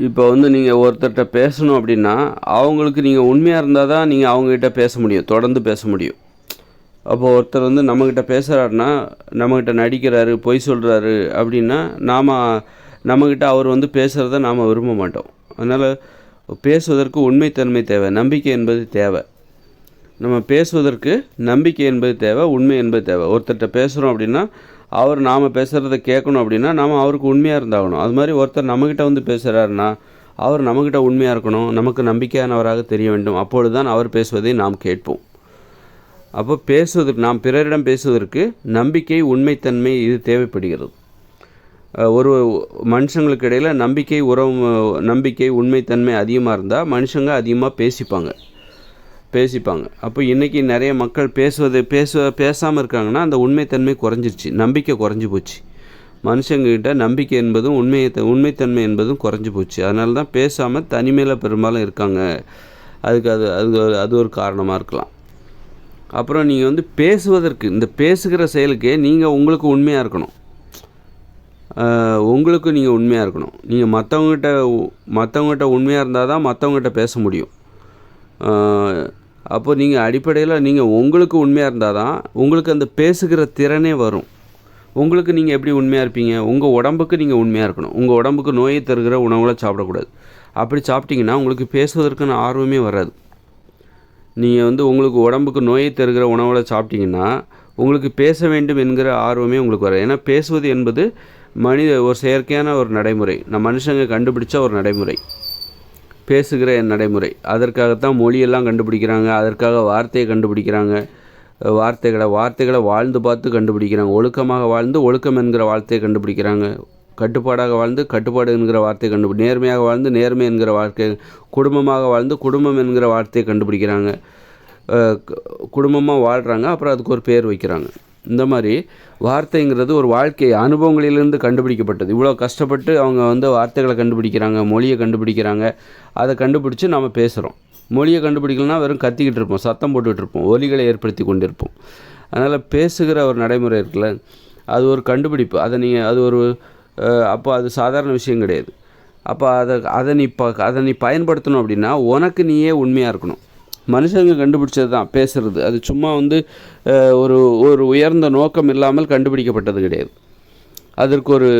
இப்போ வந்து நீங்கள் ஒருத்தர்கிட்ட பேசணும் அப்படின்னா அவங்களுக்கு நீங்கள் உண்மையாக இருந்தால் தான் நீங்கள் அவங்ககிட்ட பேச முடியும் தொடர்ந்து பேச முடியும். அப்போ ஒருத்தர் வந்து நம்மக்கிட்ட பேசுகிறாருன்னா நம்மக்கிட்ட நடிக்கிறாரு பொய் சொல்கிறாரு அப்படின்னா நாம் நம்மக்கிட்ட அவர் வந்து பேசுகிறத நாம் விரும்ப மாட்டோம். அதனால் பேசுவதற்கு உண்மைத்தன்மை தேவை நம்பிக்கை என்பது தேவை. நம்ம பேசுவதற்கு நம்பிக்கை என்பது தேவை உண்மை என்பது தேவை. ஒருத்தர்கிட்ட பேசுகிறோம் அப்படின்னா அவர் நாம் பேசுகிறத கேட்கணும் அப்படின்னா நாம் அவருக்கு உண்மையாக இருந்தாகணும். அது மாதிரி ஒருத்தர் நம்மக்கிட்ட வந்து பேசுகிறாருன்னா அவர் நம்மக்கிட்ட உண்மையாக இருக்கணும். நமக்கு நம்பிக்கையானவராக தெரிய வேண்டும். அப்பொழுது தான் அவர் பேசுவதை நாம் கேட்போம். அப்போ பேசுவதற்கு நாம் பிறரிடம் பேசுவதற்கு நம்பிக்கை உண்மைத்தன்மை இது தேவைப்படுகிறது. ஒரு மனுஷங்களுக்கு இடையில் நம்பிக்கை உறவு நம்பிக்கை உண்மைத்தன்மை அதிகமாக இருந்தால் மனுஷங்க அதிகமாக பேசிப்பாங்க. பேசிப்பாங்க. அப்போ இன்றைக்கி நிறைய மக்கள் பேசுவது பேச பேசாமல் இருக்காங்கன்னா அந்த உண்மைத்தன்மை குறைஞ்சிருச்சு. நம்பிக்கை குறைஞ்சி போச்சு. மனுஷங்கக்கிட்ட நம்பிக்கை என்பதும் உண்மையை உண்மைத்தன்மை என்பதும் குறைஞ்சி போச்சு. அதனால தான் பேசாமல் தனிமையில் பெரும்பாலும் இருக்காங்க. அதுக்கு அது அது அது ஒரு காரணமாக இருக்கலாம். அப்புறம் நீங்கள் வந்து பேசுவதற்கு இந்த பேசுகிற செயலுக்கு நீங்கள் உங்களுக்கு உண்மையாக இருக்கணும். உங்களுக்கு நீங்கள் உண்மையாக இருக்கணும். நீங்கள் மற்றவங்ககிட்ட மற்றவங்ககிட்ட உண்மையாக இருந்தால் தான் மற்றவங்ககிட்ட பேச முடியும். அப்போது அப்போ நீங்கள் அடிப்படையில் நீங்கள் உங்களுக்கு உண்மையாக இருந்தால் தான் உங்களுக்கு அந்த பேசுகிற திறனே வரும். உங்களுக்கு நீங்கள் எப்படி உண்மையாக இருப்பீங்க? உங்கள் உடம்புக்கு நீங்கள் உண்மையாக இருக்கணும். உங்கள் உடம்புக்கு நோயை தருகிற உணவுகளை சாப்பிடக்கூடாது. அப்படி சாப்பிட்டீங்கன்னா உங்களுக்கு பேசுவதற்கான ஆர்வமே வராது. நீங்கள் வந்து உங்களுக்கு உடம்புக்கு நோயை தருகிற உணவுகளை சாப்பிட்டீங்கன்னா உங்களுக்கு பேச வேண்டும் என்கிற ஆர்வமே உங்களுக்கு வராது. ஏன்னா பேசுவது என்பது மனித ஒரு செயற்கையான ஒரு நடைமுறை. நம்ம மனுஷங்க கண்டுபிடிச்ச ஒரு நடைமுறை. பேசுகிற நடைமுறை. அதற்காகத்தான் மொழியெல்லாம் கண்டுபிடிக்கிறாங்க. அதற்காக வார்த்தையை கண்டுபிடிக்கிறாங்க. வார்த்தைகளை வார்த்தைகளை வாழ்ந்து பார்த்து கண்டுபிடிக்கிறாங்க. ஒழுக்கமாக வாழ்ந்து ஒழுக்கம் என்கிற வார்த்தையை கண்டுபிடிக்கிறாங்க. கட்டுப்பாடாக வாழ்ந்து கட்டுப்பாடு என்கிற வார்த்தையை கண்டுபிடி நேர்மையாக வாழ்ந்து நேர்மை என்கிற வார்த்தை குடும்பமாக வாழ்ந்து குடும்பம் என்கிற வார்த்தையை கண்டுபிடிக்கிறாங்க. குடும்பமாக வாழ்கிறாங்க அப்புறம் அதுக்கு ஒரு பேர் வைக்கிறாங்க. இந்த மாதிரி வார்த்தைங்கிறது ஒரு வாழ்க்கை அனுபவங்களிலிருந்து கண்டுபிடிக்கப்பட்டது. இவ்வளோ கஷ்டப்பட்டு அவங்க வந்து வார்த்தைகளை கண்டுபிடிக்கிறாங்க மொழியை கண்டுபிடிக்கிறாங்க. அதை கண்டுபிடிச்சு நம்ம பேசுகிறோம் மொழியை கண்டுபிடிக்கலனா வெறும் கத்திக்கிட்டு இருப்போம் சத்தம் போட்டுக்கிட்டு இருப்போம் ஒலிகளை ஏற்படுத்தி கொண்டிருப்போம். அதனால் பேசுகிற ஒரு நடைமுறை இருக்குல்ல அது ஒரு கண்டுபிடிப்பு. அதை நீங்கள் அது ஒரு அப்போ அது சாதாரண விஷயம் கிடையாது. அப்போ அதை அதை நீ ப அதை நீ பயன்படுத்தணும் அப்படின்னா உனக்கு நீயே உண்மையாக இருக்கணும். மனுஷங்க கண்டுபிடிச்சது தான் பேசுகிறது அது சும்மா வந்து ஒரு ஒரு உயர்ந்த நோக்கம் இல்லாமல் கண்டுபிடிக்கப்பட்டது கிடையாது. அதற்கு ஒரு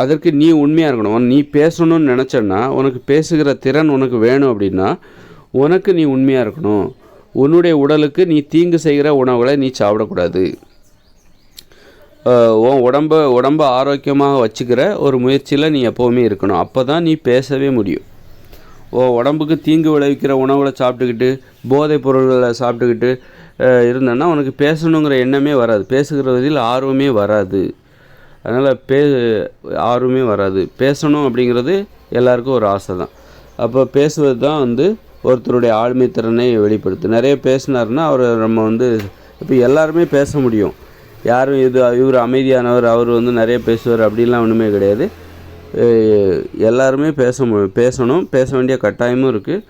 அதற்கு நீ உண்மையாக இருக்கணும். உன் நீ பேசணும்னு நினச்சேன்னா உனக்கு பேசுகிற திறன் உனக்கு வேணும் அப்படின்னா உனக்கு நீ உண்மையாக இருக்கணும். உன்னுடைய உடலுக்கு நீ தீங்கு செய்கிற உணவுகளை நீ சாப்பிடக்கூடாது. உன் உடம்ப உடம்ப ஆரோக்கியமாக வச்சுக்கிற ஒரு முயற்சியில் நீ எப்போவுமே இருக்கணும். அப்போ தான் நீ பேசவே முடியும். உடம்புக்கு தீங்கு விளைவிக்கிற உணவுகளை சாப்பிட்டுக்கிட்டு போதைப் பொருள்களை சாப்பிட்டுக்கிட்டு இருந்தேன்னா உனக்கு பேசணுங்கிற எண்ணமே வராது. பேசுகிறதில் ஆர்வமே வராது. அதனால் பே ஆர்வமே வராது. பேசணும் அப்படிங்கிறது எல்லாருக்கும் ஒரு ஆசை தான். அப்போ பேசுவது தான் வந்து ஒருத்தருடைய ஆளுமை திறனை வெளிப்படுத்து. நிறைய பேசினாருன்னா அவர் நம்ம வந்து இப்போ எல்லாருமே பேச முடியும். யாரும் இது இவர் அமைதியானவர் அவர் வந்து நிறைய பேசுவார் அப்படிலாம் ஒன்றுமே கிடையாது. எல்லாருமே பேச மு பேசணும். பேச வேண்டிய கட்டாயமும் இருக்குது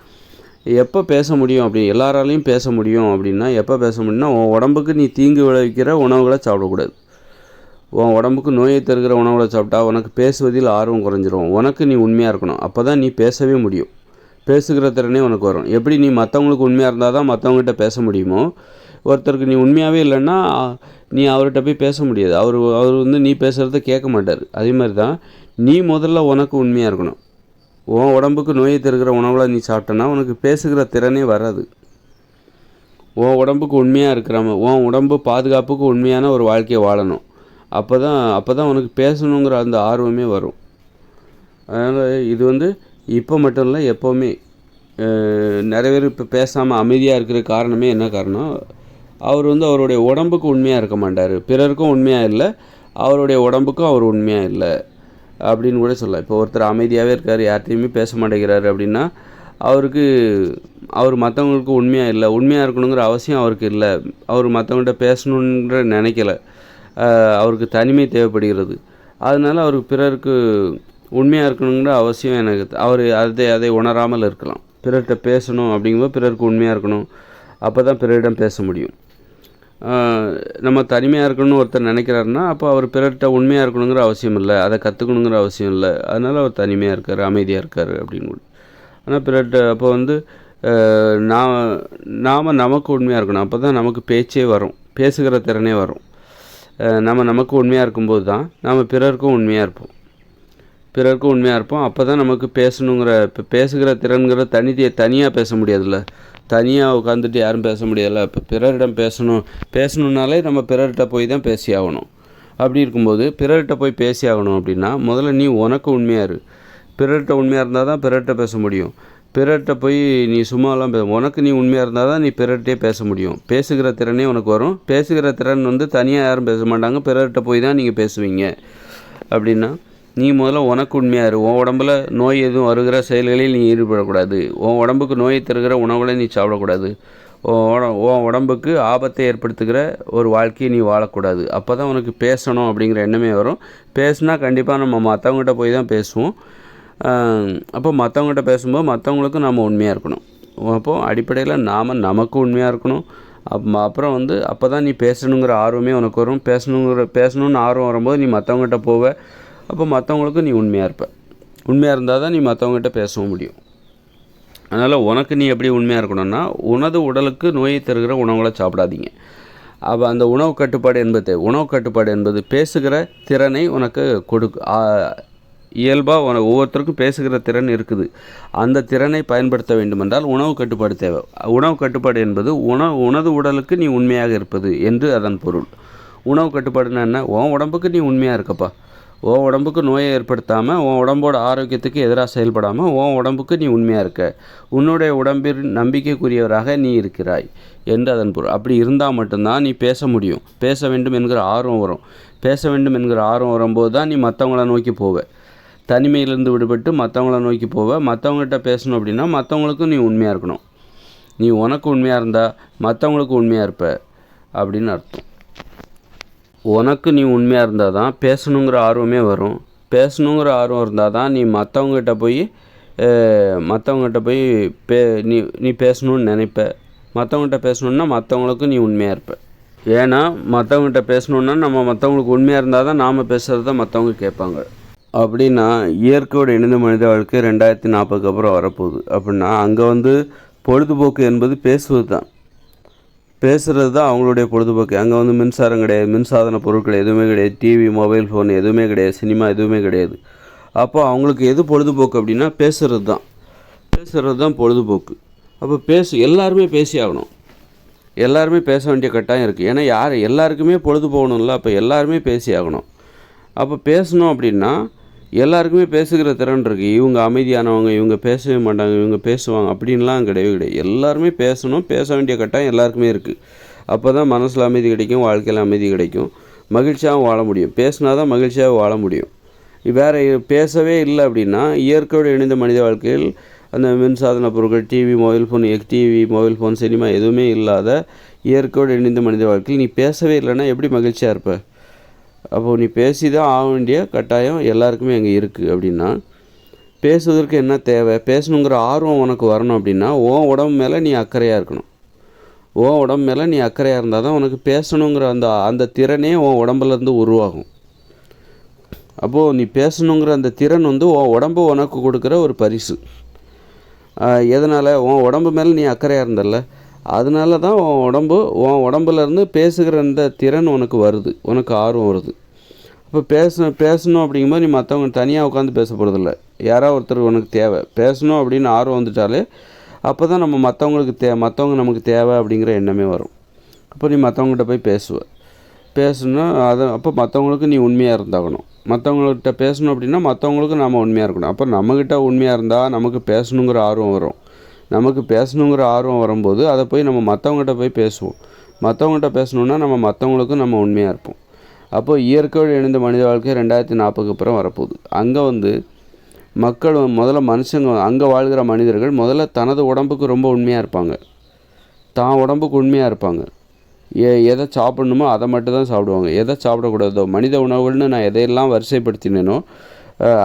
எப்போ பேச முடியும் அப்படி எல்லாராலையும் பேச முடியும் அப்படின்னா எப்போ பேச முடியும்னா உன் உடம்புக்கு நீ தீங்கு விளைவிக்கிற உணவுகளை சாப்பிடக்கூடாது. உன் உடம்புக்கு நோயை தருகிற உணவுகளை சாப்பிட்டா உனக்கு பேசுவதில் ஆர்வம் குறைஞ்சிரும். உனக்கு நீ உண்மையாக இருக்கணும். அப்போ தான் நீ பேசவே முடியும். பேசுகிற திறனே உனக்கு வரும். எப்படி நீ மற்றவங்களுக்கு உண்மையாக இருந்தால் தான் மற்றவங்ககிட்ட பேச முடியுமோ? ஒருத்தருக்கு நீ உண்மையாகவே இல்லைன்னா நீ அவர்கிட்ட போய் பேச முடியாது. அவர் அவர் வந்து நீ பேசுகிறத கேட்க மாட்டார். அதே மாதிரி தான் நீ முதல்ல உனக்கு உண்மையாக இருக்கணும். உன் உடம்புக்கு நோயை தருகிற உணவில் நீ சாப்பிட்டனா உனக்கு பேசுகிற திறனே வராது. உன் உடம்புக்கு உண்மையாக இருக்கிறாம உன் உடம்பு பாதுகாப்புக்கு உண்மையான ஒரு வாழ்க்கையை வாழணும். அப்போ தான் அப்போ தான் உனக்கு பேசணுங்கிற அந்த ஆர்வமே வரும். அதனால் இது வந்து இப்போ மட்டும் இல்லை எப்போவுமே நிறைய பேர் இப்போ பேசாமல் அமைதியாக இருக்கிற காரணமே என்ன காரணம்? அவர் வந்து அவருடைய உடம்புக்கு உண்மையாக இருக்க மாட்டார். பிறருக்கும் உண்மையாக இல்லை அவருடைய உடம்புக்கும் அவர் உண்மையாக இல்லை. அப்படின்னு கூட சொல்லலாம். இப்போ ஒருத்தர் அமைதியாகவே இருக்கார் யார்கிட்டையுமே பேச மாட்டேங்கிறாரு அப்படின்னா அவருக்கு அவர் மற்றவங்களுக்கு உண்மையாக இல்லை. உண்மையாக இருக்கணுங்கிற அவசியம் அவருக்கு இல்லை. அவர் மற்றவங்கள்ட்ட பேசணுன்ற நினைக்கல. அவருக்கு தனிமை தேவைப்படுகிறது. அதனால அவருக்கு பிறருக்கு உண்மையாக இருக்கணுங்கிற அவசியம் எனக்கு அவர் அதை அதை உணராமல் இருக்கலாம். பிறர்கிட்ட பேசணும் அப்படிங்கும்போது பிறருக்கு உண்மையாக இருக்கணும். அப்போ தான் பிறரிடம் பேச முடியும். நம்ம தனிமையாக இருக்கணும்னு ஒருத்தர் நினைக்கிறாருன்னா அப்போ அவர் பிறர்கிட்ட உண்மையாக இருக்கணுங்கிற அவசியம் இல்லை. அதை கற்றுக்கணுங்கிற அவசியம் இல்லை. அதனால் அவர் தனிமையாக இருக்கார் அமைதியாக இருக்கார் அப்படின்னு ஆனால் பிறர்கிட்ட அப்போ வந்து நாம் நாம் நமக்கு உண்மையாக இருக்கணும். அப்போ தான் நமக்கு பேச்சே வரும். பேசுகிற திறனே வரும். நம்ம நமக்கு உண்மையாக இருக்கும்போது தான் நாம் பிறருக்கும் உண்மையாக இருப்போம். பிறருக்கும் உண்மையாக இருப்போம். அப்போ தான் நமக்கு பேசணுங்கிற இப்போ பேசுகிற திறன்கிற தனி தனியாக பேச முடியாதுல்ல. தனியாக உட்காந்துட்டு யாரும் பேச முடியலை. இப்போ பிறரிடம் பேசணும். பேசணுன்னாலே நம்ம பிறர்கிட்ட போய் தான் பேசி ஆகணும் அப்படி இருக்கும்போது பிறர்கிட்ட போய் பேசி ஆகணும் அப்படின்னா முதல்ல நீ உனக்கு உண்மையாக இரு. பிறர்கிட்ட உண்மையாக இருந்தால் தான் பிறர்கிட்ட பேச முடியும். பிறர்கிட்ட போய் நீ சும்மாலாம் பே உனக்கு நீ உண்மையாக இருந்தால் தான் நீ பிறர்கிட்டே பேச முடியும். பேசுகிற திறனே உனக்கு வரும். பேசுகிற திறன் வந்து தனியாக யாரும் பேச மாட்டாங்க. பிறர்கிட்ட போய் தான் நீங்கள் பேசுவீங்க. அப்படின்னா நீ முதல்ல உனக்கு உண்மையாக இரு. உன் உடம்புல நோய் எதுவும் வருகிற செயல்களில் நீ ஈடுபடக்கூடாது. உன் உடம்புக்கு நோயை தருகிற உணவுகளை நீ சாப்பிடக்கூடாது. உன் உடம்புக்கு ஆபத்தை ஏற்படுத்துகிற ஒரு வாழ்க்கையை நீ வாழக்கூடாது. அப்போ தான் உனக்கு பேசணும் அப்படிங்கிற எண்ணமே வரும். பேசுனா கண்டிப்பாக நம்ம மற்றவங்ககிட்ட போய் தான் பேசுவோம். அப்போ மற்றவங்ககிட்ட பேசும்போது மற்றவங்களுக்கும் நம்ம உண்மையாக இருக்கணும். அப்போது அடிப்படையில் நாம் நமக்கு உண்மையாக இருக்கணும். அப் அப்புறம் வந்து அப்போ தான் நீ பேசணுங்கிற ஆர்வமே உனக்கு வரும். பேசணுங்கிற பேசணுன்னு ஆர்வம் வரும்போது நீ மற்றவங்ககிட்ட போவ. அப்போ மற்றவங்களுக்கும் நீ உண்மையாக இருப்ப. உண்மையாக இருந்தால் தான் நீ மற்றவங்ககிட்ட பேசவும் முடியும். அதனால் உனக்கு நீ எப்படி உண்மையாக இருக்கணும்னா உனது உடலுக்கு நோயை தருகிற உணவுகளை சாப்பிடாதீங்க. அப்போ அந்த உணவு கட்டுப்பாடு என்பது உணவு கட்டுப்பாடு என்பது பேசுகிற திறனை உனக்கு கொடுக்கு இயல்பாக உனக்கு ஒவ்வொருத்தருக்கும் பேசுகிற திறன் இருக்குது. அந்த திறனை பயன்படுத்த வேண்டுமென்றால் உணவு கட்டுப்பாடு தேவை. உணவு கட்டுப்பாடு என்பது உணவு உனது உடலுக்கு நீ உண்மையாக இருப்பது என்று அதன் பொருள். உணவு கட்டுப்பாடுனா என்ன? உன் உடம்புக்கு நீ உண்மையாக இருக்கப்பா. உன் உடம்புக்கு நோயை ஏற்படுத்தாமல் உன் உடம்போட ஆரோக்கியத்துக்கு எதிராக செயல்படாமல் உன் உடம்புக்கு நீ உண்மையாக இருக்க. உன்னுடைய உடம்பில் நம்பிக்கைக்குரியவராக நீ இருக்கிறாய் என்று அதன் பொருள். அப்படி இருந்தால் மட்டும்தான் நீ பேச முடியும். பேச வேண்டும் என்கிற ஆர்வம் வரும். பேச வேண்டும் என்கிற ஆர்வம் வரும்போது தான் நீ மற்றவங்கள நோக்கி போவ. தனிமையிலேருந்து விடுபட்டு மற்றவங்கள நோக்கி போவ. மற்றவங்ககிட்ட பேசணும் அப்படின்னா மற்றவங்களுக்கும் நீ உண்மையாக இருக்கணும். நீ உனக்கு உண்மையாக இருந்தால் மற்றவங்களுக்கு உண்மையாக இருப்ப அப்படின்னு அர்த்தம். உனக்கு நீ உண்மையாக இருந்தால் தான் பேசணுங்கிற ஆர்வமே வரும். பேசணுங்கிற ஆர்வம் இருந்தால் தான் நீ மற்றவங்ககிட்ட போய் மற்றவங்ககிட்ட போய் பே நீ நீ பேசணுன்னு நினைப்ப. மற்றவங்ககிட்ட பேசணுன்னா மற்றவங்களுக்கும் நீ உண்மையாக இருப்ப. ஏன்னா மற்றவங்ககிட்ட பேசணுன்னா நம்ம மற்றவங்களுக்கு உண்மையாக இருந்தால் தான் நாம் பேசுகிறத தான் மற்றவங்க கேட்பாங்க. அப்படின்னா இயற்கையோடு இணைந்த மனித வாழ்க்கை ரெண்டாயிரத்தி நாற்பதுக்கு அப்புறம் வரப்போகுது. அப்படின்னா அங்கே வந்து பொழுதுபோக்கு என்பது பேசுவது தான். பேசுகிறது தான் அவங்களுடைய பொழுதுபோக்கு. அங்கே வந்து மின்சாரம் கிடையாது மின்சாதன பொருட்கள் எதுவுமே கிடையாது டிவி மொபைல் ஃபோன் எதுவுமே கிடையாது சினிமா எதுவுமே கிடையாது. அப்போ அவங்களுக்கு எது பொழுதுபோக்கு அப்படின்னா பேசுகிறது தான். பேசுகிறது தான் பொழுதுபோக்கு. அப்போ பேசு எல்லாருமே பேசி ஆகணும். எல்லாருமே பேச வேண்டிய கட்டாயம் இருக்குது ஏன்னா யார் எல்லாருக்குமே பொழுது போகணும்ல அப்போ எல்லாருமே பேசி ஆகணும். அப்போ பேசணும் அப்படின்னா எல்லாருக்குமே பேசுகிற திறன் இருக்குது இவங்க அமைதியானவங்க இவங்க பேசவே மாட்டாங்க இவங்க பேசுவாங்க. அப்படின்லாம் கிடையவே கிடையாது. எல்லாருமே பேசணும் பேச வேண்டிய கட்டாயம் எல்லாருக்குமே இருக்குது அப்போ தான் மனசில் அமைதி கிடைக்கும் வாழ்க்கையில் அமைதி கிடைக்கும். மகிழ்ச்சியாகவும் வாழ முடியும். பேசினா தான் மகிழ்ச்சியாக வாழ முடியும். வேறு பேசவே இல்லை அப்படின்னா இயற்கையோடு இணைந்த மனித வாழ்க்கையில் அந்த மின்சாதன பொருட்கள் TV mobile phone TV mobile phone cinema எதுவுமே இல்லாத இயற்கையோடு இணைந்த மனித வாழ்க்கையில் நீ பேசவே இல்லைன்னா எப்படி மகிழ்ச்சியாக இருப்ப? அப்போது நீ பேசி தான் ஆக வேண்டிய கட்டாயம் எல்லாருக்குமே அங்கே இருக்குது அப்படின்னா பேசுவதற்கு என்ன தேவை? பேசணுங்கிற ஆர்வம் உனக்கு வரணும் அப்படின்னா உன் உடம்பு மேலே நீ அக்கறையாக இருக்கணும். உன் உடம்பு மேலே நீ அக்கறையாக இருந்தால் தான் உனக்கு பேசணுங்கிற அந்த அந்த திறனே உன் உடம்புலேருந்து உருவாகும். அப்போது நீ பேசணுங்கிற அந்த திறன் வந்து உன் உடம்பு உனக்கு கொடுக்குற ஒரு பரிசு. எதனால்? உன் உடம்பு மேலே நீ அக்கறையாக இருந்தல்ல. அதனால தான் உன் உடம்பு உன் உடம்புலேருந்து பேசுகிற அந்த திறன் உனக்கு வருது. உனக்கு ஆர்வம் வருது. இப்போ பேச பேசணும் அப்படிங்கும்போது நீ மற்றவங்க தனியாக உட்காந்து பேச போகிறதில்ல யாராவது ஒருத்தர் உனக்கு தேவை. பேசணும் அப்படின்னு ஆர்வம் வந்துட்டாலே அப்போ தான் நம்ம மற்றவங்களுக்கு தே மற்றவங்க நமக்கு தேவை அப்படிங்கிற எண்ணமே வரும். அப்போ நீ மற்றவங்ககிட்ட போய் பேசுவ. பேசணும் அதை அப்போ மற்றவங்களுக்கு நீ உண்மையாக இருந்தாகணும். மற்றவங்கள்கிட்ட பேசணும் அப்படின்னா மற்றவங்களுக்கும் நாம் உண்மையாக இருக்கணும். அப்போ நம்மக்கிட்ட உண்மையாக இருந்தால் நமக்கு பேசணுங்கிற ஆர்வம் வரும். நமக்கு பேசணுங்கிற ஆர்வம் வரும்போது அதை போய் நம்ம மற்றவங்ககிட்ட போய் பேசுவோம். மற்றவங்ககிட்ட பேசணுன்னா நம்ம மற்றவங்களுக்கும் நம்ம உண்மையாக இருப்போம். அப்போது இயற்கையோடு இணைந்த மனித வாழ்க்கை ரெண்டாயிரத்தி நாற்பதுக்கு அப்புறம் வரப்போகுது. அங்கே வந்து மக்கள் முதல்ல மனுஷங்க அங்கே வாழ்கிற மனிதர்கள் முதல்ல தனது உடம்புக்கு ரொம்ப உண்மையாக இருப்பாங்க. தான் உடம்புக்கு உண்மையாக இருப்பாங்க. எ எதை சாப்பிட்ணுமோ அதை மட்டும் தான் சாப்பிடுவாங்க. எதை சாப்பிடக்கூடாதோ மனித உணவுகள்னு நான் எதையெல்லாம் வரிசைப்படுத்தினேனோ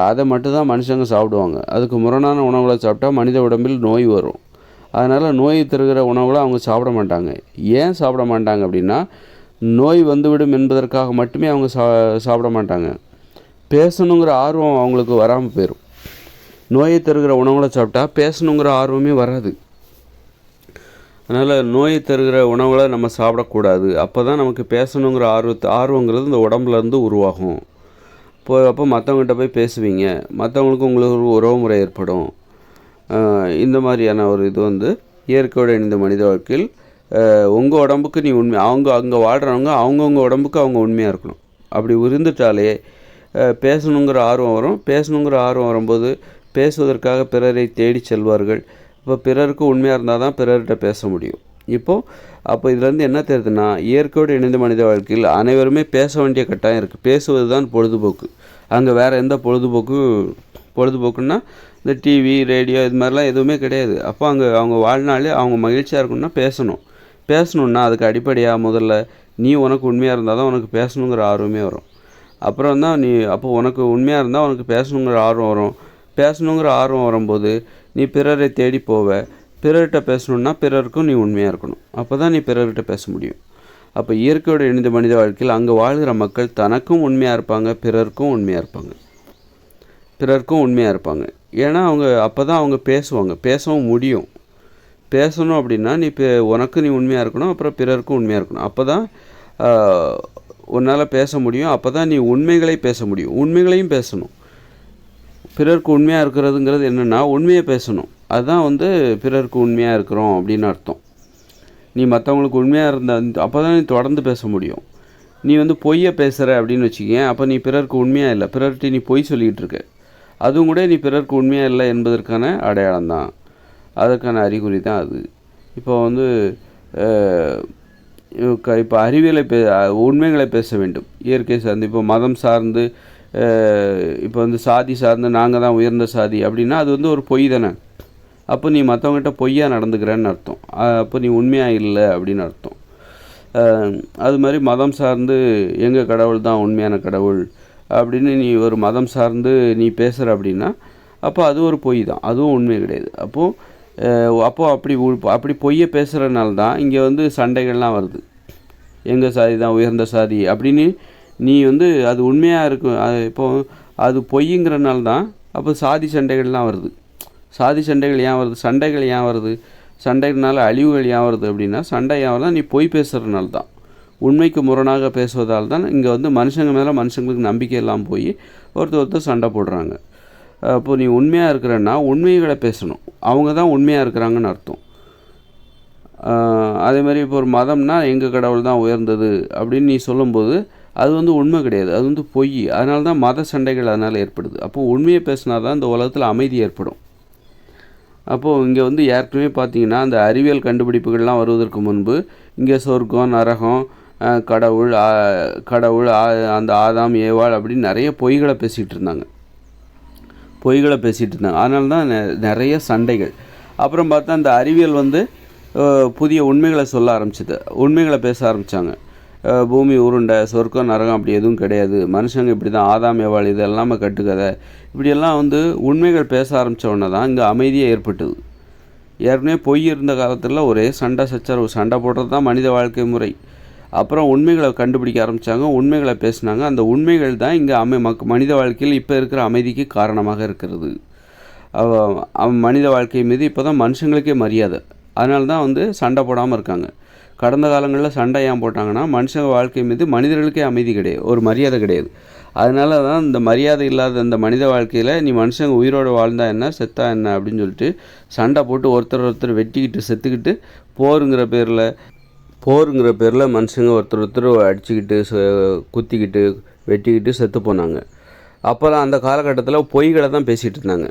அதை மட்டும்தான் மனுஷங்க சாப்பிடுவாங்க. அதுக்கு முரணான உணவுகளை சாப்பிட்டா மனித உடம்பில் நோய் வரும். அதனால் நோய் தருகிற உணவுகளை அவங்க சாப்பிட மாட்டாங்க. ஏன் சாப்பிட மாட்டாங்க அப்படின்னா நோய் வந்துவிடும் என்பதற்காக மட்டுமே அவங்க சா சாப்பிட மாட்டாங்க. பேசணுங்கிற ஆர்வம் அவங்களுக்கு வராமல் போயிடும் நோயை தருகிற உணவுகளை சாப்பிட்டா பேசணுங்கிற ஆர்வமே வராது. அதனால் நோயை தருகிற உணவுகளை நம்ம சாப்பிடக்கூடாது. அப்போ தான் நமக்கு பேசணுங்கிற ஆர்வத்தை ஆர்வங்கிறது இந்த உடம்புலேருந்து உருவாகும். போகிறப்போ மற்றவங்ககிட்ட போய் பேசுவீங்க. மற்றவங்களுக்கு உங்களுக்கு ஒரு உறவு முறை ஏற்படும். இந்த மாதிரியான ஒரு இது வந்து இயற்கையோடு இணைந்த மனித வாழ்க்கையில் உங்கள் உடம்புக்கு நீ உண்மை அவங்க அங்கே வாழ்கிறவங்க அவங்கவுங்க உடம்புக்கு அவங்க உண்மையாக இருக்கணும். அப்படி இருந்துட்டாலே பேசணுங்கிற ஆர்வம் வரும். பேசணுங்கிற ஆர்வம் வரும்போது பேசுவதற்காக பிறரை தேடி செல்வார்கள். இப்போ பிறருக்கு உண்மையாக இருந்தால் தான் பிறர்கிட்ட பேச முடியும். இப்போது அப்போ இதுலேருந்து என்ன தெரியுதுன்னா இயற்கையோடு இணைந்த மனித வாழ்க்கையில் அனைவருமே பேச வேண்டிய கட்டாயம் இருக்குது பேசுவது தான் பொழுதுபோக்கு. அங்கே வேறு எந்த பொழுதுபோக்கு பொழுதுபோக்குன்னா இந்த டிவி ரேடியோ இது மாதிரிலாம் எதுவுமே கிடையாது. அப்போ அங்கே அவங்க வாழ்நாளே அவங்க மகிழ்ச்சியாக இருக்கணும்னா பேசணும். பேசணுன்னா அதுக்கு அடிப்படையாக முதல்ல நீ உனக்கு உண்மையாக இருந்தால் தான் உனக்கு பேசணுங்கிற ஆர்வமே வரும். அப்புறம் தான் நீ அப்போ உனக்கு உண்மையாக இருந்தால் உனக்கு பேசணுங்கிற ஆர்வம் வரும். பேசணுங்கிற ஆர்வம் வரும்போது நீ பிறரை தேடி போவ. பிறர்கிட்ட பேசணுன்னா பிறருக்கும் நீ உண்மையாக இருக்கணும். அப்போ தான் நீ பிறர்கிட்ட பேச முடியும். அப்போ இயற்கையோடு இணைந்த மனித வாழ்க்கையில் அங்கே வாழ்கிற மக்கள் தனக்கும் உண்மையாக இருப்பாங்க பிறருக்கும் உண்மையாக இருப்பாங்க. பிறருக்கும் உண்மையாக இருப்பாங்க. ஏன்னா அவங்க அப்போ தான் அவங்க பேசுவாங்க. பேசவும் முடியும். பேசணும் அப்படின்னா நீ இப்போ உனக்கு நீ உண்மையாக இருக்கணும் அப்புறம் பிறருக்கும் உண்மையாக இருக்கணும். அப்போ தான் உன்னால் பேச முடியும். அப்போ தான் நீ உண்மைகளை பேச முடியும். உண்மைகளையும் பேசணும். பிறருக்கு உண்மையாக இருக்கிறதுங்கிறது என்னென்னா உண்மையை பேசணும். அதுதான் வந்து பிறருக்கு உண்மையாக இருக்கிறோம் அப்படின்னு அர்த்தம். நீ மற்றவங்களுக்கு உண்மையாக இருந்த அப்போ தான் நீ தொடர்ந்து பேச முடியும். நீ வந்து பொய்யை பேசுகிற அப்படின்னு வச்சுக்கேன் அப்போ நீ பிறருக்கு உண்மையாக இல்லை. பிறர்கிட்ட நீ பொய் சொல்லிகிட்டு இருக்க. அதுவும் கூட நீ பிறருக்கு உண்மையாக இல்லை என்பதற்கான அடையாளம் தான் அதற்கான அறிகுறி தான் அது. இப்போ வந்து இப்போ அறிவியலை பே உண்மைகளை பேச வேண்டும். இயற்கை சார்ந்து இப்போ மதம் சார்ந்து இப்போ வந்து சாதி சார்ந்து நாங்கள் தான் உயர்ந்த சாதி அப்படின்னா அது வந்து ஒரு பொய் தானே. அப்போ நீ மற்றவங்ககிட்ட பொய்யா நடந்துக்கிறேன்னு அர்த்தம். அப்போ நீ உண்மையாக இல்லை அப்படின்னு அர்த்தம். அது மாதிரி மதம் சார்ந்து எங்கள் கடவுள் தான் உண்மையான கடவுள் அப்படின்னு நீ ஒரு மதம் சார்ந்து நீ பேசுகிற அப்படின்னா அப்போ அது ஒரு பொய் தான். அதுவும் உண்மை கிடையாது. அப்போது அப்போது அப்படி அப்படி பொய்யை பேசுகிறனால தான் இங்கே வந்து சண்டைகள்லாம் வருது. எங்கள் சாதி தான் உயர்ந்த சாதி அப்படின்னு நீ வந்து அது உண்மையாக இருக்கும். அது இப்போ அது பொய்ங்கிறனால தான் அப்போ சாதி சண்டைகள்லாம் வருது. சாதி சண்டைகள் ஏன் வருது? சண்டைகள் ஏன் வருது? சண்டைகள்னால அழிவுகள் ஏன் வருது அப்படின்னா சண்டை ஏன் வருதுன்னா நீ பொய் பேசுகிறதுனால தான். உண்மைக்கு முரணாக பேசுவதால் தான் இங்கே வந்து மனுஷங்க மேலே மனுஷங்களுக்கு நம்பிக்கை இல்லாமல் போய் ஒருத்தர் ஒருத்தர் சண்டை போடுறாங்க. அப்போ நீ உண்மையாக இருக்கிறன்னா உண்மைகளை பேசணும். அவங்க தான் உண்மையாக இருக்கிறாங்கன்னு அர்த்தம். அதே மாதிரி இப்போ ஒரு மதம்னா எங்கள் கடவுள் தான் உயர்ந்தது அப்படின்னு நீ சொல்லும்போது அது வந்து உண்மை கிடையாது. அது வந்து பொய். அதனால தான் மத சண்டைகள் அதனால் ஏற்படுது. அப்போது உண்மையை பேசினா தான் இந்த உலகத்தில் அமைதி ஏற்படும். அப்போது இங்கே வந்து ஏற்கனவே பார்த்தீங்கன்னா அந்த அறிவியல் கண்டுபிடிப்புகள்லாம் வருவதற்கு முன்பு இங்கே சொர்க்கம் நரகம் கடவுள் கடவுள் அந்த ஆதாம் ஏவாள் அப்படின்னு நிறைய பொய்களை பேசிகிட்டு இருந்தாங்க. பொய்களை பேசிகிட்டு இருந்தாங்க. அதனால தான் நிறைய சண்டைகள். அப்புறம் பார்த்தா அந்த அறிவியல் வந்து புதிய உண்மைகளை சொல்ல ஆரம்பிச்சிது. உண்மைகளை பேச ஆரம்பித்தாங்க பூமி உருண்டை சொர்க்கம் நரகம் அப்படி எதுவும் கிடையாது. மனுஷங்க இப்படி தான் ஆதாம் எவாள் இது எல்லாமே கட்டுக்கதை. இப்படியெல்லாம் வந்து உண்மைகள் பேச ஆரம்பித்த உடனே தான் இங்கே அமைதியாக ஏற்பட்டது. ஏற்கனவே பொய் இருந்த காலத்தில் ஒரே சண்டை சச்சரவு சண்டை போடுறது தான் மனித வாழ்க்கை முறை. அப்புறம் உண்மைகளை கண்டுபிடிக்க ஆரம்பித்தாங்க உண்மைகளை பேசினாங்க. அந்த உண்மைகள் தான் இங்கே அமை மக் மனித வாழ்க்கையில் இப்போ இருக்கிற அமைதிக்கு காரணமாக இருக்கிறது. மனித வாழ்க்கை மீது இப்போ தான் மனுஷங்களுக்கே மரியாதை. அதனால தான் வந்து சண்டை போடாமல் இருக்காங்க. கடந்த காலங்களில் சண்டை ஏன் போட்டாங்கன்னா மனுஷங்க வாழ்க்கை மீது மனிதர்களுக்கே அமைதி கிடையாது ஒரு மரியாதை கிடையாது. அதனால தான் இந்த மரியாதை இல்லாத இந்த மனித வாழ்க்கையில் நீ மனுஷங்க உயிரோடு வாழ்ந்தா என்ன செத்தா என்ன அப்படின்னு சொல்லிட்டு சண்டை போட்டு ஒருத்தர் ஒருத்தர் வெட்டிக்கிட்டு செத்துக்கிட்டு போருங்கிற பேரில் போருங்கிற பேரில் மனுஷங்க ஒருத்தர் ஒருத்தர் அடிச்சுக்கிட்டு குத்திக்கிட்டு வெட்டிக்கிட்டு செத்து போனாங்க. அப்போல்லாம் அந்த காலகட்டத்தில் பொய்களை தான் பேசிகிட்டு இருந்தாங்க.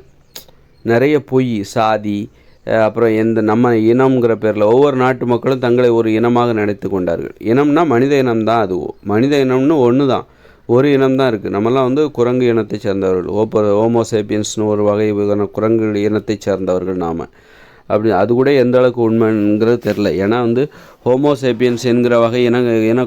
நிறைய பொய் சாதி அப்புறம் எந்த நம்ம இனம்ங்கிற பேரில் ஒவ்வொரு நாட்டு மக்களும் தங்களை ஒரு இனமாக நினைத்து கொண்டார்கள். இனம்னா மனித இனம் தான் அது. மனித இனம்னு ஒன்று தான் ஒரு இனம் தான் இருக்குது நம்மலாம் வந்து குரங்கு இனத்தை சேர்ந்தவர்கள். ஓப்போ ஓமோசேப்பியன்ஸ்னு ஒரு வகை குரங்கு இனத்தை சேர்ந்தவர்கள் நாம். அப்படி அது கூட எந்த அளவுக்கு உண்மைங்கிறது தெரில ஏன்னா வந்து ஹோமோசேப்பியன்ஸ் என்கிற வகை இன இன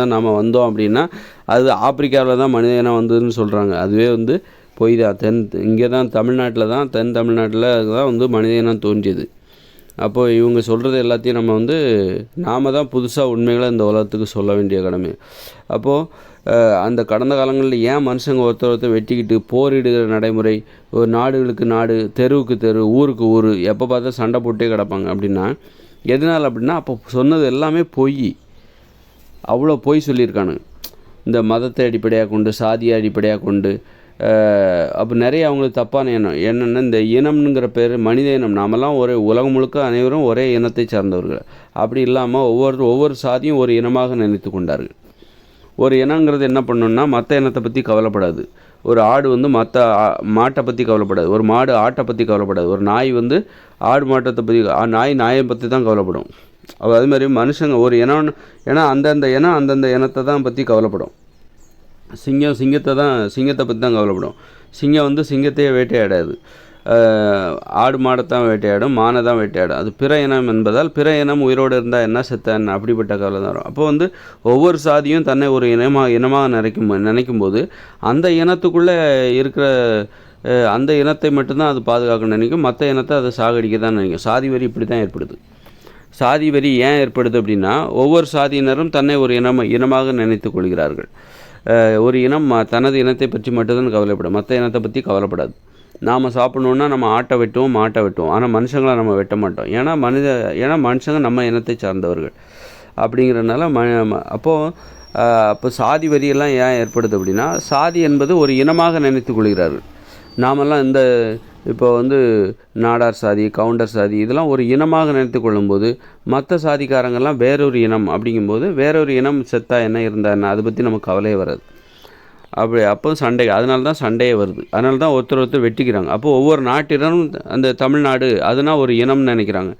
தான் நாம் வந்தோம் அப்படின்னா அது ஆப்பிரிக்காவில் தான் மனித இனம் வந்ததுன்னு சொல்கிறாங்க அதுவே வந்து பொய் தான் தென் இங்கே தான் தமிழ்நாட்டில் தான் தென் தமிழ்நாட்டில் தான் வந்து மனித இனம் தோன்றியது. அப்போது இவங்க சொல்கிறது எல்லாத்தையும் நம்ம வந்து நாம தான் புதுசாக உண்மைகளை இந்த உலகத்துக்கு சொல்ல வேண்டிய கடமை. அப்போது அந்த கடந்த காலங்களில் ஏன் மனுஷங்க ஒருத்தர் ஒருத்தர் வெட்டிக்கிட்டு போரிடுகிற நடைமுறை ஒரு நாடுகளுக்கு நாடு தெருவுக்கு தெரு ஊருக்கு ஊர் எப்போ பார்த்தா சண்டை போட்டே கிடப்பாங்க அப்படின்னா எதனால் அப்படின்னா அப்போ சொன்னது எல்லாமே பொய். அவ்வளோ பொய் சொல்லியிருக்கானுங்க. இந்த மதத்தை அடிப்படையாக கொண்டு சாதியை அடிப்படையாக கொண்டு அப்போ நிறைய அவங்களுக்கு தப்பான எண்ணம். என்னென்னா இந்த இனம்ங்கிற பேர் மனித இனம். நாமெல்லாம் ஒரே உலகம் முழுக்க அனைவரும் ஒரே இனத்தை சார்ந்தவர்கள். அப்படி இல்லாமல் ஒவ்வொரு ஒவ்வொரு சாதியும் ஒரு இனமாக நினைத்து கொண்டார்கள். ஒரு இனங்கிறது என்ன பண்ணணும்னா மற்ற இனத்தை பற்றி கவலைப்படாது. ஒரு ஆடு வந்து மற்ற மாட்டை பற்றி கவலைப்படாது. ஒரு மாடு ஆட்டை பற்றி கவலைப்படாது. ஒரு நாய் வந்து ஆடு மாட்டத்தை பற்றி நாய் நாயை பற்றி தான் கவலைப்படும். அப்ப அதே மாதிரி மனுஷங்க ஒரு இனம் ஏன்னா அந்தந்த இனம் அந்தந்த இனத்தை தான் பற்றி கவலைப்படும். சிங்கம் சிங்கத்தை தான் சிங்கத்தை பற்றி தான் கவலைப்படும். சிங்கம் வந்து சிங்கத்தையே வேட்டையாடாது. ஆடு மாடைத்தான் வேட்டையாடும் மானை தான் வேட்டையாடும். அது பிற இனம் என்பதால் பிற இனம் உயிரோடு இருந்தால் என்ன செத்த என்ன? அப்படிப்பட்ட கவலை தான் வரும். அப்போ வந்து ஒவ்வொரு சாதியும் தன்னை ஒரு இனமாக இனமாக நினைக்கும் நினைக்கும் போது அந்த இனத்துக்குள்ளே இருக்கிற அந்த இனத்தை மட்டும்தான் அது பாதுகாக்கணும்னு நினைக்கும். மற்ற இனத்தை அதை சாகடிக்க தான் நினைக்கும். சாதி வரி இப்படி தான் ஏற்படுது. சாதி வரி ஏன் ஏற்படுது அப்படின்னா ஒவ்வொரு சாதியினரும் தன்னை ஒரு இனமாக இனமாக நினைத்து கொள்கிறார்கள். ஒரு இனம் ம- தனது இனத்தை பற்றி மட்டும்தான் கவலைப்படும். மற்ற இனத்தை பற்றி கவலைப்படாது. நாம் சாப்பிட்ணுன்னா நம்ம ஆட்டை வெட்டுவோம் மாட்டை வெட்டுவோம். ஆனால் மனுஷங்களை நம்ம வெட்ட மாட்டோம். ஏன்னா மனித ஏன்னா மனுஷங்க நம்ம இனத்தை சார்ந்தவர்கள். அப்படிங்கிறனால ம அப்போது அப்போ சாதி வரியெல்லாம் ஏன் ஏற்படுது அப்படின்னா சாதி என்பது ஒரு இனமாக நினைத்து கொள்கிறார்கள். நாமெல்லாம் இந்த இப்போ வந்து நாடார் சாதி கவுண்டர் சாதி இதெல்லாம் ஒரு இனமாக நினைத்து கொள்ளும்போது மற்ற சாதிக்காரங்கள்லாம் வேறொரு இனம் அப்படிங்கும்போது வேறொரு இனம் செத்தா என்ன இருந்தா என்ன? அதை பற்றி நமக்கு கவலையே வராது. அப்படி அப்போ சண்டை அதனால தான் சண்டையே வருது. அதனால தான் ஒருத்தர் ஒருத்தர் வெட்டிக்கிறாங்க. அப்போ ஒவ்வொரு நாட்டினரும் அந்த தமிழ்நாடு அதுனா ஒரு இனம்னு நினைக்கிறாங்க.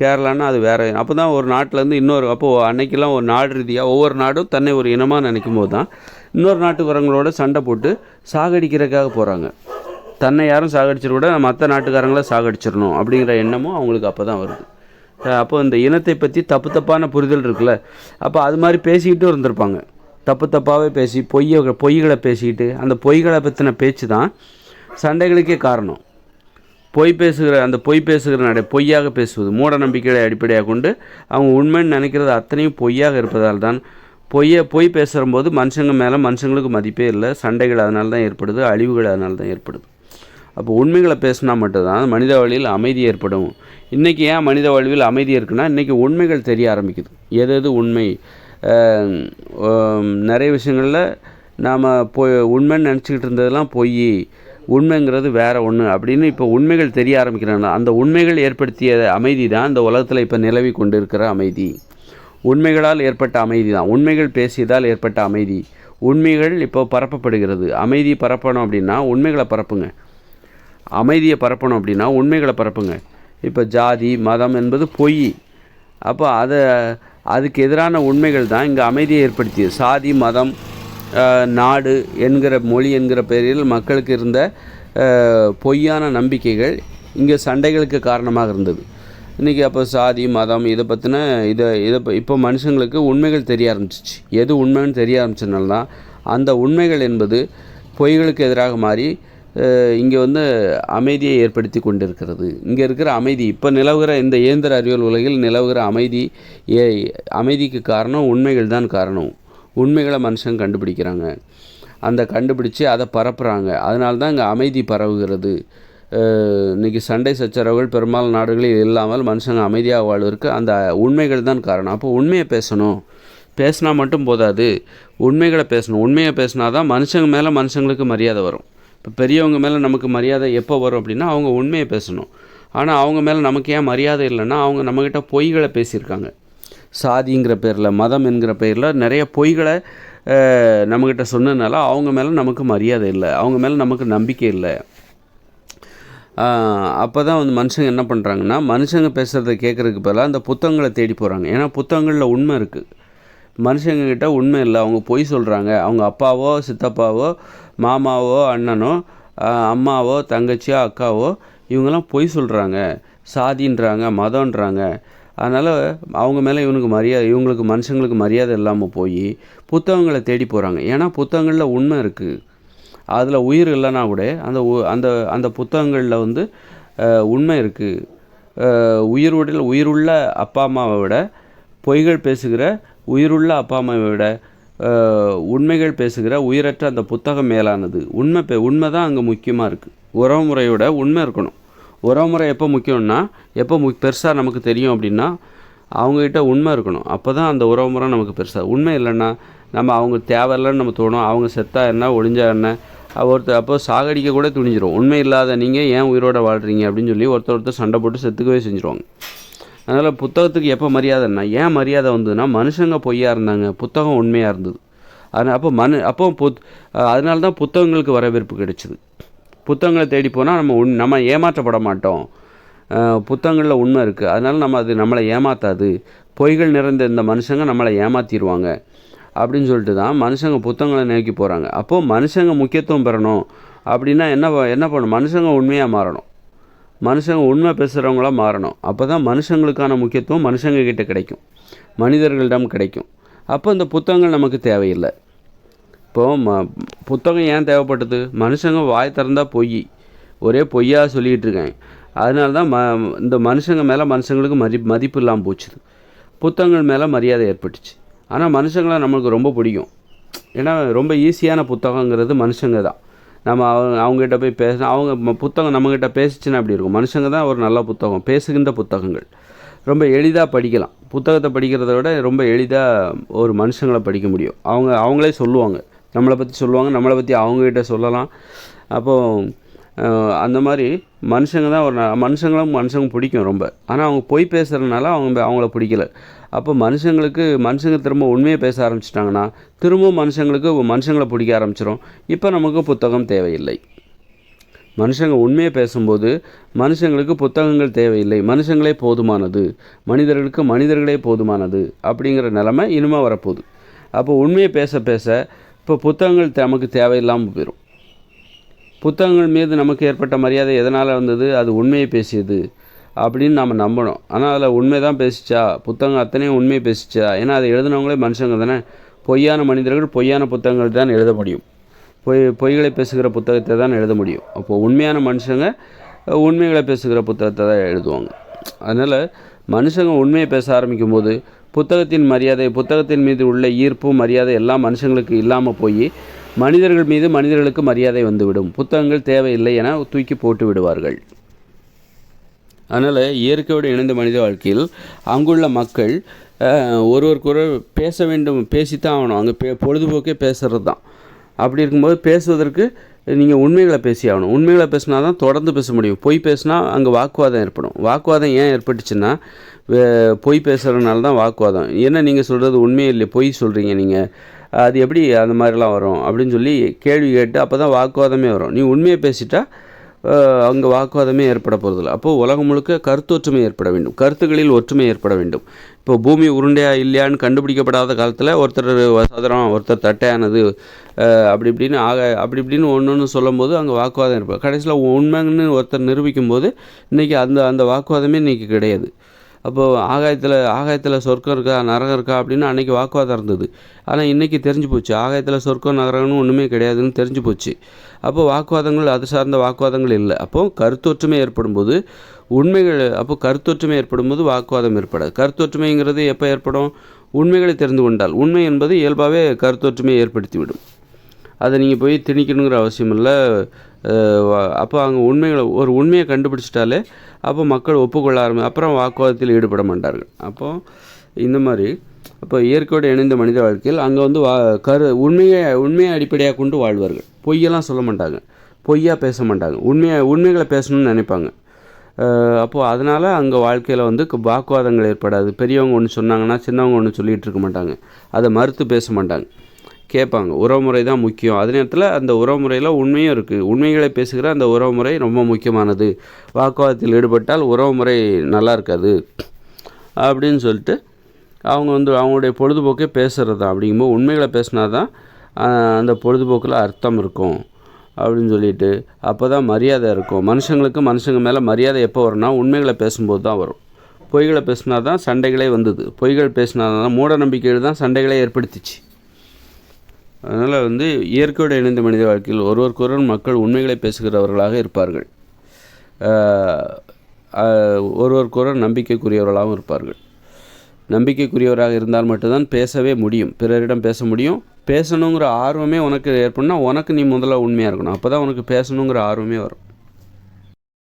கேரளான்னா அது வேற அப்போ தான் ஒரு நாட்டிலேருந்து இன்னொரு அப்போது அன்னைக்கெல்லாம் ஒரு நாடு ரீதியாக ஒவ்வொரு நாடும் தன்னை ஒரு இனமாக நினைக்கும் போது தான் இன்னொரு நாட்டுக்காரங்களோட சண்டை போட்டு சாகடிக்கிறதுக்காக போகிறாங்க தன்னை யாரும் சாகடிச்சிட கூட மற்ற நாட்டுக்காரங்கள சாகடிச்சிடணும் அப்படிங்கிற எண்ணமும் அவங்களுக்கு அப்போ தான் வருது அப்போ இந்த இனத்தை பற்றி தப்பு தப்பான புரிதல் இருக்குல்ல. அப்போ அது மாதிரி பேசிக்கிட்டும் இருந்திருப்பாங்க. தப்பு தப்பாகவே பேசி பொய்யை பொய்களை பேசிக்கிட்டு அந்த பொய்களை பற்றின பேச்சு தான் சண்டைகளுக்கே காரணம். பொய் பேசுகிற அந்த பொய் பேசுகிற நடை பொய்யாக பேசுவது மூட நம்பிக்கைகளை அடிப்படையாக கொண்டு அவங்க உண்மைன்னு நினைக்கிறது அத்தனையும் பொய்யாக இருப்பதால் தான் பொய்யை பொய் பேசுகிற போது மனுஷங்க மேலே மனுஷங்களுக்கு மதிப்பே இல்லை. சண்டைகள் அதனால தான் ஏற்படுது அழிவுகள் அதனால தான் ஏற்படுது. அப்போ உண்மைகளை பேசினா மட்டும்தான் மனித வாழ்வில் அமைதி ஏற்படும். இன்றைக்கி ஏன் மனித வாழ்வில் அமைதி இருக்குன்னா இன்றைக்கி உண்மைகள் தெரிய ஆரம்பிக்குது. எது எது உண்மை? நிறைய விஷயங்களில் நாம் பொய் உண்மைன்னு நினச்சிக்கிட்டு இருந்ததெல்லாம் பொய் உண்மைங்கிறது வேற ஒன்று அப்படின்னு இப்போ உண்மைகள் தெரிய ஆரம்பிக்கிறாங்க. அந்த உண்மைகள் ஏற்படுத்திய அமைதி தான் இந்த உலகத்தில் இப்போ நிலவி கொண்டு இருக்கிற அமைதி. உண்மைகளால் ஏற்பட்ட அமைதி தான். உண்மைகள் பேசியதால் ஏற்பட்ட அமைதி. உண்மைகள் இப்போ பரப்பப்படுகிறது. அமைதி பரப்பணும் அப்படின்னா உண்மைகளை பரப்புங்க. அமைதியை பரப்பணும் அப்படின்னா உண்மைகளை பரப்புங்க. இப்போ ஜாதி மதம் என்பது பொய். அப்போ அதை அதுக்கு எதிரான உண்மைகள் தான் இங்கே அமைதியை ஏற்படுத்தியது. சாதி மதம் நாடு என்கிற மொழி என்கிற பெயரில் மக்களுக்கு இருந்த பொய்யான நம்பிக்கைகள் இங்கே சண்டைகளுக்கு காரணமாக இருந்தது. இன்றைக்கி அப்போ சாதி மதம் இதை பற்றின இதை இதை இப்போ மனுஷங்களுக்கு உண்மைகள் தெரிய ஆரம்பிச்சிச்சு. எது உண்மைன்னு தெரிய ஆரம்பிச்சதுனால தான் அந்த உண்மைகள் என்பது பொய்களுக்கு எதிராக மாறி இங்கே வந்து அமைதியை ஏற்படுத்தி கொண்டிருக்கிறது. இங்கே இருக்கிற அமைதி இப்போ நிலவுகிற இந்த இயந்திர அறிவியல் உலகில் நிலவுகிற அமைதி ஏ அமைதிக்கு காரணம் உண்மைகள் தான் காரணம். உண்மைகளை மனுஷன் கண்டுபிடிக்கிறாங்க. அந்த கண்டுபிடிச்சு அதை பரப்புகிறாங்க அதனால தான் இங்கே அமைதி பரவுகிறது. இன்றைக்கி இன்னைக்கு சண்டை சச்சரவுகள் பெரும்பாலும் நாடுகளில் இல்லாமல் மனுஷங்க அமைதியாக வாழ்வதற்கு அந்த உண்மைகள் தான் காரணம். அப்போ உண்மையை பேசணும். பேசினா மட்டும் போதாது. உண்மைகளை பேசணும். உண்மையை பேசினா தான் மனுஷங்க மேலே மனுஷங்களுக்கு மரியாதை வரும். இப்போ பெரியவங்க மேலே நமக்கு மரியாதை எப்போ வரும் அப்படின்னா அவங்க உண்மையை பேசணும். ஆனால் அவங்க மேலே நமக்கு ஏன் மரியாதை இல்லைன்னா அவங்க நம்மக்கிட்ட பொய்களை பேசியிருக்காங்க. சாதிங்கிற பேரில் மதம் என்கிற பேரில் நிறைய பொய்களை நம்மக்கிட்ட சொன்னதுனால அவங்க மேலே நமக்கு மரியாதை இல்லை. அவங்க மேலே நமக்கு நம்பிக்கை இல்லை. அப்போ தான் வந்து மனுஷங்க என்ன பண்ணுறாங்கன்னா மனுஷங்க பேசுகிறத கேட்குறதுக்கு பதிலாக அந்த புத்தகங்களை தேடி போகிறாங்க ஏன்னா புத்தகங்களில் உண்மை இருக்குது மனுஷங்கக்கிட்ட உண்மை இல்லை. அவங்க பொய் சொல்கிறாங்க அவங்க அப்பாவோ சித்தப்பாவோ மாமாவோ அண்ணனோ அம்மாவோ தங்கச்சியோ அக்காவோ இவங்கெல்லாம் பொய் சொல்கிறாங்க சாதின்றாங்க மதம்ன்றாங்க. அதனால் அவங்க மேலே இவனுக்கு மரியாதை இவங்களுக்கு மனுஷங்களுக்கு மரியாதை இல்லாமல் போய் புத்தகங்களை தேடி போகிறாங்க ஏன்னா புத்தகங்களில் உண்மை இருக்குது அதில் உயிர் இல்லைனா கூட அந்த உ- அந்த அந்த புத்தகங்களில் வந்து உண்மை இருக்குது அஹ், உயிர் உடல் உயிருள்ள அப்பா அம்மாவை விட பொய்கள் பேசுகிற உயிருள்ள அப்பா அம்மாவை விட உண்மைகள் பேசுகிற உயிரற்ற அந்த புத்தகம் மேலானது. உண்மை பே உண்மை தான் அங்கே முக்கியமாக இருக்குது உறவுமுறையோட உண்மை இருக்கணும். உறவுமுறை எப்போ முக்கியம்னா எப்போ மு பெருசாக நமக்கு தெரியும் அப்படின்னா அவங்கக்கிட்ட உண்மை இருக்கணும். அப்போ தான் அந்த உறவுமுறை நமக்கு பெருசாக உண்மை இல்லைன்னா நம்ம அவங்க தேவையில்லைன்னு நம்ம தோணும். அவங்க செத்தா என்ன ஒளிஞ்சா என்ன ஒருத்தர் அப்போ சாகடிக்க கூட துணிஞ்சிரும். உண்மை இல்லாத நீங்கள் ஏன் உயிரோட வாழ்கிறீங்க அப்படின்னு சொல்லி ஒருத்தர் ஒருத்தர் சண்டை போட்டு செத்துக்கவே செஞ்சுருவாங்க. அதனால் புத்தகத்துக்கு எப்போ மரியாதைன்னா ஏன் மரியாதை வந்ததுன்னா மனுஷங்க பொய்யா இருந்தாங்க புத்தகம் உண்மையாக இருந்தது. அதனால் அப்போ மனு அப்போ புத் அதனால தான் புத்தகங்களுக்கு வரவேற்பு கிடைச்சிது. புத்தகங்களை தேடி போனால் நம்ம உண் நம்ம ஏமாற்றப்பட மாட்டோம். புத்தகங்களில் உண்மை இருக்குது அதனால் நம்ம அது நம்மளை ஏமாத்தாது. பொய்கள் நிறைந்த இந்த மனுஷங்க நம்மளை ஏமாற்றிடுவாங்க அப்படின்னு சொல்லிட்டு தான் மனுஷங்க புத்தகங்களை நோக்கி போகிறாங்க அப்போது மனுஷங்க முக்கியத்துவம் பெறணும். அப்படின்னா என்ன என்ன பண்ணணும்? மனுஷங்க உண்மையாக மாறணும். மனுஷங்க உண்மை பேசுகிறவங்களா மாறணும். அப்போ தான் மனுஷங்களுக்கான முக்கியத்துவம் மனுஷங்கக்கிட்ட கிடைக்கும். மனிதர்களிடம் கிடைக்கும். அப்போ இந்த புத்தகங்கள் நமக்கு தேவையில்லை. இப்போது ம புத்தகம் ஏன் தேவைப்பட்டது? மனுஷங்க வாய் திறந்தால் பொய். ஒரே பொய்யாக சொல்லிகிட்டு இருக்காங்க. அதனால தான் ம இந்த மனுஷங்க மேலே மனுஷங்களுக்கு மதி மதிப்பு இல்லாமல் போச்சுது. புத்தகங்கள் மேலே மரியாதை ஏற்பட்டுச்சு. ஆனால் மனுஷங்களை நம்மளுக்கு ரொம்ப பிடிக்கும். ஏன்னா ரொம்ப ஈஸியான புத்தகங்கிறது மனுஷங்க தான் நம்ம அவங்க அவங்ககிட்ட போய் பேச அவங்க புத்தகம் நம்மக்கிட்ட பேசிச்சுன்னா அப்படி இருக்கும்? மனுஷங்க தான் ஒரு நல்ல புத்தகம் பேசுகின்ற புத்தகங்கள். ரொம்ப எளிதாக படிக்கலாம். புத்தகத்தை படிக்கிறத விட ரொம்ப எளிதாக ஒரு மனுஷங்களை படிக்க முடியும். அவங்க அவங்களே சொல்லுவாங்க. நம்மளை பற்றி சொல்லுவாங்க நம்மளை பற்றி அவங்ககிட்ட சொல்லலாம். அப்போது அந்த மாதிரி மனுஷங்க தான் ஒரு மனுஷங்களும் மனுஷங்க பிடிக்கும் ரொம்ப. ஆனால் அவங்க பொய் பேசுகிறதுனால அவங்க அவங்கள பிடிக்கல. அப்போ மனுஷங்களுக்கு மனுஷங்க திரும்ப உண்மையை பேச ஆரம்பிச்சிட்டாங்கன்னா திரும்பவும் மனுஷங்களுக்கு மனுஷங்களை பிடிக்க ஆரம்பிச்சிடும் இப்போ நமக்கு புத்தகம் தேவையில்லை. மனுஷங்க உண்மையை பேசும்போது மனுஷங்களுக்கு புத்தகங்கள் தேவையில்லை. மனுஷங்களே போதுமானது. மனிதர்களுக்கு மனிதர்களே போதுமானது அப்படிங்கிற நிலமை இனிமே வரப்போகுது. அப்போ உண்மையை பேச பேச இப்போ புத்தகங்கள் நமக்கு தேவையில்லாமல் போயிடும் புத்தகங்கள் மீது நமக்கு ஏற்பட்ட மரியாதை எதனால் வந்தது? அது உண்மையை பேசியது அப்படின்னு நம்ம நம்பணும். ஆனால் அதில் உண்மை தான் பேசிச்சா? புத்தகம் அத்தனையும் உண்மையை பேசிச்சா? ஏன்னா அதை எழுதினவங்களே மனுஷங்க தானே. பொய்யான மனிதர்கள் பொய்யான புத்தகங்கள் தான் எழுத முடியும். பொய் பொய்களை பேசுகிற புத்தகத்தை தான் எழுத முடியும். அப்போது உண்மையான மனுஷங்க உண்மைகளை பேசுகிற புத்தகத்தை தான் எழுதுவாங்க. அதனால் மனுஷங்க உண்மையை பேச ஆரம்பிக்கும் போது புத்தகத்தின் மரியாதை புத்தகத்தின் மீது உள்ள ஈர்ப்பு மரியாதை எல்லாம் மனுஷங்களுக்கு இல்லாமல் போய் மனிதர்கள் மீது மனிதர்களுக்கு மரியாதை வந்துவிடும். புத்தகங்கள் தேவையில்லை என தூக்கி போட்டு விடுவார்கள். அதனால் இயற்கையோடு இணைந்த மனித வாழ்க்கையில் அங்குள்ள மக்கள் அஹ், பேச வேண்டும் பேசித்தான் ஆகணும். அங்கே பே பொழுதுபோக்கே பேசுகிறது தான் அப்படி இருக்கும்போது பேசுவதற்கு நீங்கள் உண்மைகளை பேசி ஆகணும். உண்மைகளை பேசினா தான் தொடர்ந்து பேச முடியும். பொய் பேசினா அங்கே வாக்குவாதம் ஏற்படும். வாக்குவாதம் ஏன் ஏற்பட்டுச்சுன்னா பொய் பேசுகிறதுனால தான் வாக்குவாதம். என்ன நீங்கள் சொல்கிறது உண்மையே இல்லை பொய் சொல்கிறீங்க நீங்கள் அது எப்படி அந்த மாதிரிலாம் வரும் அப்படின்னு சொல்லி கேள்வி கேட்டு அப்போ தான் வாக்குவாதமே வரும். நீ உண்மையை பேசிட்டா அங்கே வாக்குவாதமே ஏற்பட போகிறதில்ல அப்போது உலகம் முழுக்க கருத்தொற்றுமை ஏற்பட வேண்டும். கருத்துக்களில் ஒற்றுமை ஏற்பட வேண்டும். இப்போ பூமி உருண்டையா இல்லையான்னு கண்டுபிடிக்கப்படாத காலத்தில் ஒருத்தர் சதுரம் ஒருத்தர் தட்டையானது அப்படி இப்படின்னு ஆக அப்படி இப்படின்னு ஒன்று ஒன்று சொல்லும்போது அங்கே வாக்குவாதம் ஏற்படும். கடைசியில் உண்மைன்னு ஒருத்தர் நிரூபிக்கும் போது இன்றைக்கி அந்த அந்த வாக்குவாதமே இன்றைக்கி கிடையாது. அப்போது ஆகாயத்தில் ஆகாயத்தில் சொர்க்கம் இருக்கா நரகம் இருக்கா அப்படின்னு அன்றைக்கி வாக்குவாதம் இருந்தது. ஆனால் இன்றைக்கி தெரிஞ்சு போச்சு. ஆகாயத்தில் சொர்க்கம் நரகம்னு ஒன்றுமே கிடையாதுன்னு தெரிஞ்சு போச்சு. அப்போ வாக்குவாதங்கள் அது சார்ந்த வாக்குவாதங்கள் இல்லை. அப்போது கருத்தொற்றுமை ஏற்படும்போது உண்மைகள் அப்போ கருத்தொற்றுமை ஏற்படும் போது வாக்குவாதம் ஏற்படாது. கருத்தொற்றுமைங்கிறது எப்போ ஏற்படும்? உண்மைகளை தெரிந்து கொண்டால். உண்மை என்பது இயல்பாகவே கருத்தொற்றுமையை ஏற்படுத்திவிடும். அதை நீங்கள் போய் திணிக்கணுங்கிற அவசியம் இல்லை. அப்போ அங்கே உண்மைகளை ஒரு உண்மையை கண்டுபிடிச்சிட்டாலே அப்போ மக்கள் ஒப்புக்கொள்ள ஆரம்பி அப்புறம் வாக்குவாதத்தில் ஈடுபட மாட்டார்கள். அப்போது இந்த மாதிரி அப்போ இயற்கையோடு இணைந்த மனித வாழ்க்கையில் அங்கே வந்து வா கரு உண்மையை உண்மையை அடிப்படையாக கொண்டு வாழ்வார்கள். பொய்யெல்லாம் சொல்ல மாட்டாங்க. பொய்யாக பேச மாட்டாங்க. உண்மையை உண்மைகளை பேசணும்னு நினைப்பாங்க. அப்போது அதனால் அங்கே வாழ்க்கையில் வந்து வாக்குவாதங்கள் ஏற்படாது. பெரியவங்க ஒன்று சொன்னாங்கன்னா சின்னவங்க ஒன்று சொல்லிகிட்டு இருக்க மாட்டாங்க. அதை மறுத்து பேச மாட்டாங்க. கேட்பாங்க. உறவுமுறை தான் முக்கியம். அதே நேரத்தில் அந்த உறவுமுறையில் உண்மையும் இருக்குது உண்மைகளை பேசுகிற அந்த உறவுமுறை ரொம்ப முக்கியமானது. வாக்குவாதத்தில் ஈடுபட்டால் உறவுமுறை நல்லா இருக்காது அப்படின்னு சொல்லிட்டு அவங்க வந்து அவங்களுடைய பொழுதுபோக்கே பேசுகிறது தான். அப்படிங்கும்போது உண்மைகளை பேசினா தான் அந்த பொழுதுபோக்கில் அர்த்தம் இருக்கும் அப்படின்னு சொல்லிட்டு. அப்போ தான் மரியாதை இருக்கும். மனுஷங்களுக்கு மனுஷங்க மேலே மரியாதை எப்போ வரும்னா உண்மைகளை பேசும்போது தான் வரும். பொய்களை பேசினா தான் சண்டைகளே வந்தது. பொய்கள் பேசினா தான் மூட நம்பிக்கைகள் தான் சண்டைகளே ஏற்படுத்திச்சு. அதனால் வந்து இயற்கையோடு இணைந்த மனித வாழ்க்கையில் ஒருவருக்கொருவர் மக்கள் உண்மைகளை பேசுகிறவர்களாக இருப்பார்கள். ஒருவருக்கொருவர் நம்பிக்கைக்குரியவர்களாகவும் இருப்பார்கள். நம்பிக்கைக்குரியவராக இருந்தால் மட்டும்தான் பேசவே முடியும். பிறரிடம் பேச முடியும். பேசணுங்கிற ஆர்வமே உனக்கு ஏற்படணும்னா உனக்கு நீ முதல்ல உண்மையாக இருக்கணும். அப்போ தான் உனக்கு பேசணுங்கிற ஆர்வமே வரும்.